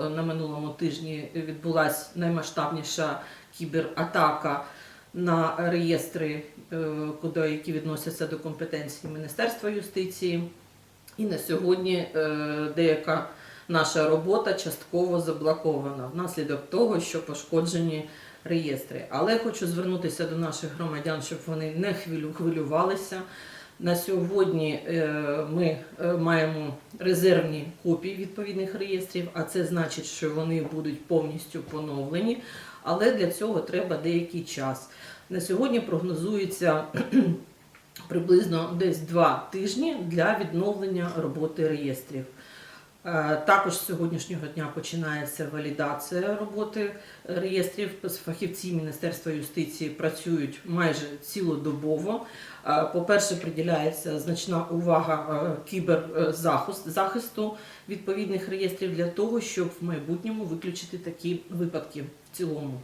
е, на минулому тижні відбулася наймасштабніша кібератака на реєстри, е, куди які відносяться до компетенції Міністерства юстиції. І на сьогодні е, деяка наша робота частково заблокована внаслідок того, що пошкоджені реєстри. Але хочу звернутися до наших громадян, щоб вони не хвилювалися. На сьогодні е, ми е, маємо резервні копії відповідних реєстрів, а це значить, що вони будуть повністю поновлені, але для цього треба деякий час. На сьогодні прогнозується приблизно десь два тижні для відновлення роботи реєстрів. Е, Також з сьогоднішнього дня починається валідація роботи реєстрів. Фахівці Міністерства юстиції працюють майже цілодобово. Е, По-перше, приділяється значна увага е, кіберзахисту захисту відповідних реєстрів для того, щоб в майбутньому виключити такі випадки в цілому.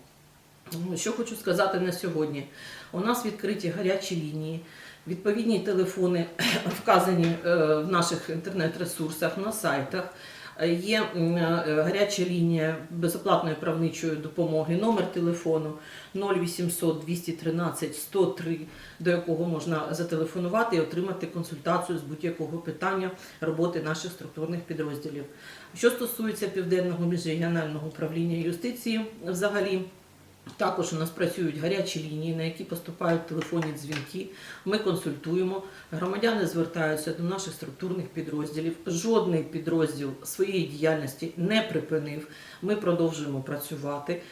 Що хочу сказати на сьогодні? У нас відкриті гарячі лінії, відповідні телефони вказані е, в наших інтернет-ресурсах, на сайтах. Е, Є е, гаряча лінія безоплатної правничої допомоги, номер телефону 0800 213 103, до якого можна зателефонувати і отримати консультацію з будь-якого питання роботи наших структурних підрозділів. Що стосується південного міжрегіонального управління юстиції, взагалі. Також у нас працюють гарячі лінії, на які поступають телефонні дзвінки. Ми консультуємо. Громадяни звертаються до наших структурних підрозділів. Жодний підрозділ своєї діяльності не припинив. Ми продовжуємо працювати.